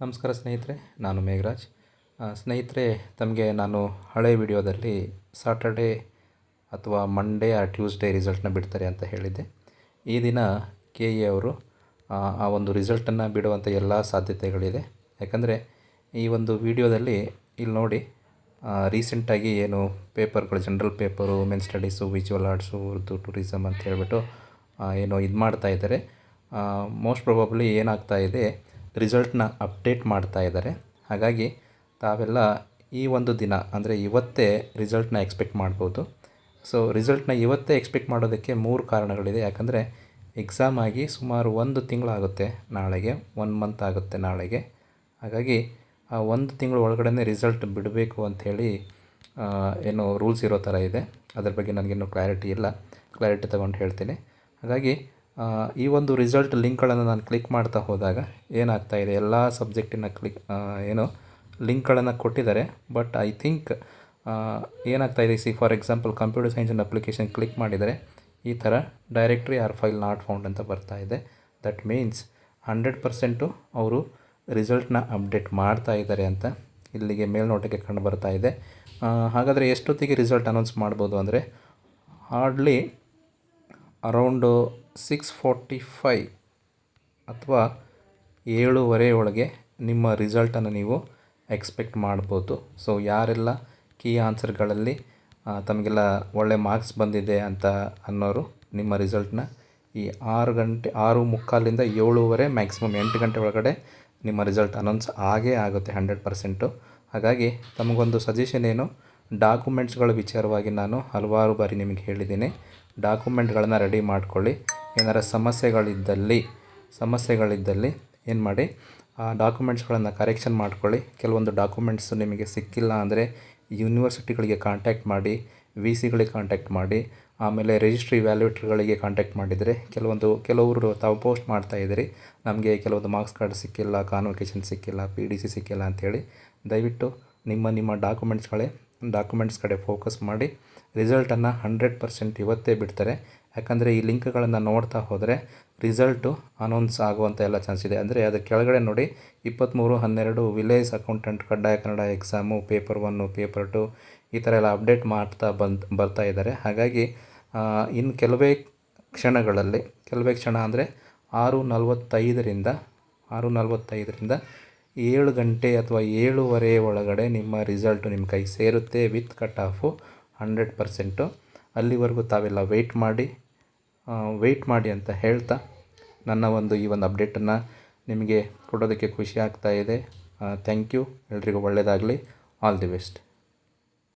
ನಮಸ್ಕಾರ ಸ್ನೇಹಿತರೆ ನಾನು ಮೇಘರಾಜ್. ಸ್ನೇಹಿತರೆ ತಮಗೆ ನಾನು ಹಳೆ ವಿಡಿಯೋದಲ್ಲಿ ಸಾಟರ್ಡೇ ಅಥವಾ ಮಂಡೇ ಆ ಟ್ಯೂಸ್ಡೇ ರಿಸಲ್ಟನ್ನ ಬಿಡ್ತಾರೆ ಅಂತ ಹೇಳಿದ್ದೆ. ಈ ದಿನ ಕೆ ಎ ಅವರು ಆ, ಒಂದು ರಿಸಲ್ಟನ್ನು ಬಿಡುವಂಥ ಎಲ್ಲ ಸಾಧ್ಯತೆಗಳಿದೆ. ಯಾಕಂದರೆ ಈ ಒಂದು ವಿಡಿಯೋದಲ್ಲಿ ಇಲ್ಲಿ ನೋಡಿ ರೀಸೆಂಟಾಗಿ ಏನು ಪೇಪರ್ಗಳು general paper women studies visual arts Urdu tourism ಅಂತ ಹೇಳಿಬಿಟ್ಟು ಏನೋ ಇದು ಮಾಡ್ತಾ ಇದ್ದಾರೆ. ಮೋಸ್ಟ್ ಪ್ರೊಬಬ್ಲಿ ಏನಾಗ್ತಾ ಇದೆ ರಿಸಲ್ಟ್ನ ಅಪ್ಡೇಟ್ ಮಾಡ್ತಾ ಇದ್ದಾರೆ. ಹಾಗಾಗಿ ತಾವೆಲ್ಲ ಈ ಒಂದು ದಿನ, ಅಂದರೆ ಇವತ್ತೇ ರಿಸಲ್ಟ್ನ ಎಕ್ಸ್ಪೆಕ್ಟ್ ಮಾಡ್ಬೋದು. ಸೊ, ರಿಸಲ್ಟ್ನ ಇವತ್ತೇ ಎಕ್ಸ್ಪೆಕ್ಟ್ ಮಾಡೋದಕ್ಕೆ ಮೂರು ಕಾರಣಗಳಿದೆ. ಯಾಕಂದರೆ ಎಕ್ಸಾಮ್ ಆಗಿ ಸುಮಾರು ಒಂದು ತಿಂಗಳಾಗುತ್ತೆ ನಾಳೆಗೆ, ಒನ್ ಮಂತ್ ಆಗುತ್ತೆ ನಾಳೆಗೆ. ಹಾಗಾಗಿ ಆ ಒಂದು ತಿಂಗಳ ಒಳಗಡೆ ರಿಸಲ್ಟ್ ಬಿಡಬೇಕು ಅಂಥೇಳಿ ಏನು ರೂಲ್ಸ್ ಇರೋ ಥರ ಇದೆ. ಅದ್ರ ಬಗ್ಗೆ ನನಗಿನ್ನೂ ಕ್ಲಾರಿಟಿ ಇಲ್ಲ. ಕ್ಲಾರಿಟಿ ತಗೊಂಡು ಹೇಳ್ತೀನಿ. ಹಾಗಾಗಿ ಈ ಒಂದು ರಿಸಲ್ಟ್ ಲಿಂಕ್ಗಳನ್ನು ನಾನು ಕ್ಲಿಕ್ ಮಾಡ್ತಾ ಹೋದಾಗ ಏನಾಗ್ತಾ ಇದೆ, ಎಲ್ಲ ಸಬ್ಜೆಕ್ಟಿನ ಕ್ಲಿಕ್ ಏನು ಲಿಂಕ್ಗಳನ್ನು ಕೊಟ್ಟಿದ್ದಾರೆ. ಬಟ್ ಐ ಥಿಂಕ್ ಏನಾಗ್ತಾ ಇದೆ see for example computer science application click ಮಾಡಿದರೆ ಈ ಥರ directory or file not found ಅಂತ ಬರ್ತಾ ಇದೆ. ದಟ್ ಮೀನ್ಸ್ ಹಂಡ್ರೆಡ್ ಪರ್ಸೆಂಟು ಅವರು ರಿಸಲ್ಟ್ನ ಅಪ್ಡೇಟ್ ಮಾಡ್ತಾ ಇದ್ದಾರೆ ಅಂತ ಇಲ್ಲಿಗೆ ಮೇಲ್ನೋಟಕ್ಕೆ ಕಂಡು ಬರ್ತಾ ಇದೆ. ಹಾಗಾದರೆ ಎಷ್ಟೊತ್ತಿಗೆ ರಿಸಲ್ಟ್ ಅನೌನ್ಸ್ ಮಾಡ್ಬೋದು ಅಂದರೆ hardly around six forty five ಅಥವಾ ಏಳುವರೆ ಒಳಗೆ ನಿಮ್ಮ ರಿಸಲ್ಟನ್ನು ನೀವು ಎಕ್ಸ್ಪೆಕ್ಟ್ ಮಾಡ್ಬೋದು. ಸೊ, ಯಾರೆಲ್ಲ ಕೀ ಆನ್ಸರ್ಗಳಲ್ಲಿ ತಮಗೆಲ್ಲ ಒಳ್ಳೆ ಮಾರ್ಕ್ಸ್ ಬಂದಿದೆ ಅಂತ ಅನ್ನೋರು ನಿಮ್ಮ ರಿಸಲ್ಟನ್ನ ಈ ಆರು ಗಂಟೆ, ಆರು ಮುಕ್ಕಾಲಿಂದ ಏಳುವರೆ ಮ್ಯಾಕ್ಸಿಮಮ್ ಎಂಟು ಗಂಟೆ ಒಳಗಡೆ ನಿಮ್ಮ ರಿಸಲ್ಟ್ ಅನೌನ್ಸ್ ಆಗೇ ಆಗುತ್ತೆ ಹಂಡ್ರೆಡ್ ಪರ್ಸೆಂಟು. ಹಾಗಾಗಿ ತಮಗೊಂದು ಸಜೆಷನ್ ಏನು, ಡಾಕ್ಯುಮೆಂಟ್ಸ್ಗಳ ವಿಚಾರವಾಗಿ ನಾನು ಹಲವಾರು ಬಾರಿ ನಿಮಗೆ ಹೇಳಿದ್ದೀನಿ. ಡಾಕ್ಯುಮೆಂಟ್ಗಳನ್ನು ರೆಡಿ ಮಾಡ್ಕೊಳ್ಳಿ. ಏನಾರ ಸಮಸ್ಯೆಗಳಿದ್ದಲ್ಲಿ ಸಮಸ್ಯೆಗಳಿದ್ದಲ್ಲಿ ಏನು ಮಾಡಿ, ಆ ಡಾಕ್ಯುಮೆಂಟ್ಸ್ಗಳನ್ನು ಕರೆಕ್ಷನ್ ಮಾಡ್ಕೊಳ್ಳಿ. ಕೆಲವೊಂದು ಡಾಕ್ಯುಮೆಂಟ್ಸು ನಿಮಗೆ ಸಿಕ್ಕಿಲ್ಲ ಅಂದರೆ ಯೂನಿವರ್ಸಿಟಿಗಳಿಗೆ ಕಾಂಟ್ಯಾಕ್ಟ್ ಮಾಡಿ, ವಿ ಸಿಗಳಿಗೆ ಕಾಂಟ್ಯಾಕ್ಟ್ ಮಾಡಿ, ಆಮೇಲೆ ರಿಜಿಸ್ಟ್ರಿ ವ್ಯಾಲ್ಯೂಟ್ರ್ಗಳಿಗೆ ಕಾಂಟ್ಯಾಕ್ಟ್ ಮಾಡಿದರೆ ಕೆಲವೊಂದು, ಕೆಲವರು ತಾವು ಪೋಸ್ಟ್ ಮಾಡ್ತಾ ಇದ್ದೀರಿ, ನಮಗೆ ಕೆಲವೊಂದು ಮಾರ್ಕ್ಸ್ ಕಾರ್ಡ್ ಸಿಕ್ಕಿಲ್ಲ, ಕಾನ್ವೊಕೇಶನ್ ಸಿಕ್ಕಿಲ್ಲ, ಪಿ ಡಿ ಸಿ ಸಿಕ್ಕಿಲ್ಲ ಅಂಥೇಳಿ ದಯವಿಟ್ಟು ನಿಮ್ಮ ನಿಮ್ಮ ಡಾಕ್ಯುಮೆಂಟ್ಸ್ಗಳೇ ಡಾಕ್ಯುಮೆಂಟ್ಸ್ ಕಡೆ ಫೋಕಸ್ ಮಾಡಿ ರಿಸಲ್ಟನ್ನು ಹಂಡ್ರೆಡ್ ಪರ್ಸೆಂಟ್ ಇವತ್ತೇ ಬಿಡ್ತಾರೆ. ಯಾಕಂದರೆ ಈ ಲಿಂಕ್ಗಳನ್ನು ನೋಡ್ತಾ ಹೋದರೆ ರಿಸಲ್ಟು ಅನೌನ್ಸ್ ಆಗುವಂಥ ಎಲ್ಲ ಚಾನ್ಸ್ ಇದೆ. ಅಂದರೆ ಅದರ ಕೆಳಗಡೆ ನೋಡಿ ಇಪ್ಪತ್ತ್ಮೂರು ಹನ್ನೆರಡು ವಿಲೇಜ್ ಅಕೌಂಟೆಂಟ್ ಕಡ್ಡಾಯ Kannada exam paper one paper two ಈ ಥರ ಎಲ್ಲ ಅಪ್ಡೇಟ್ ಮಾಡ್ತಾ ಬಂದು, ಬರ್ತಾ ಇದ್ದಾರೆ. ಹಾಗಾಗಿ ಇನ್ನು ಕೆಲವೇ ಕ್ಷಣಗಳಲ್ಲಿ, ಕೆಲವೇ ಕ್ಷಣ ಅಂದರೆ ಆರು ನಲವತ್ತೈದರಿಂದ ಆರು ನಲವತ್ತೈದರಿಂದ ಏಳು ಗಂಟೆ ಅಥವಾ ಏಳುವರೆ ಒಳಗಡೆ ನಿಮ್ಮ ರಿಸಲ್ಟು ನಿಮ್ಮ ಕೈ ಸೇರುತ್ತೆ with cut off hundred percent ಅಲ್ಲಿವರೆಗೂ ತಾವೆಲ್ಲ ವೆಯ್ಟ್ ಮಾಡಿ ವೆಯ್ಟ್ ಮಾಡಿ ಅಂತ ಹೇಳ್ತಾ ನನ್ನ ಒಂದು ಈ ಒಂದು ಅಪ್ಡೇಟನ್ನು ನಿಮಗೆ ಕೊಡೋದಕ್ಕೆ ಖುಷಿ ಆಗ್ತಾ ಇದೆ. ಥ್ಯಾಂಕ್ ಯು ಎಲ್ರಿಗೂ ಒಳ್ಳೆಯದಾಗಲಿ ಆಲ್ ದಿ ಬೆಸ್ಟ್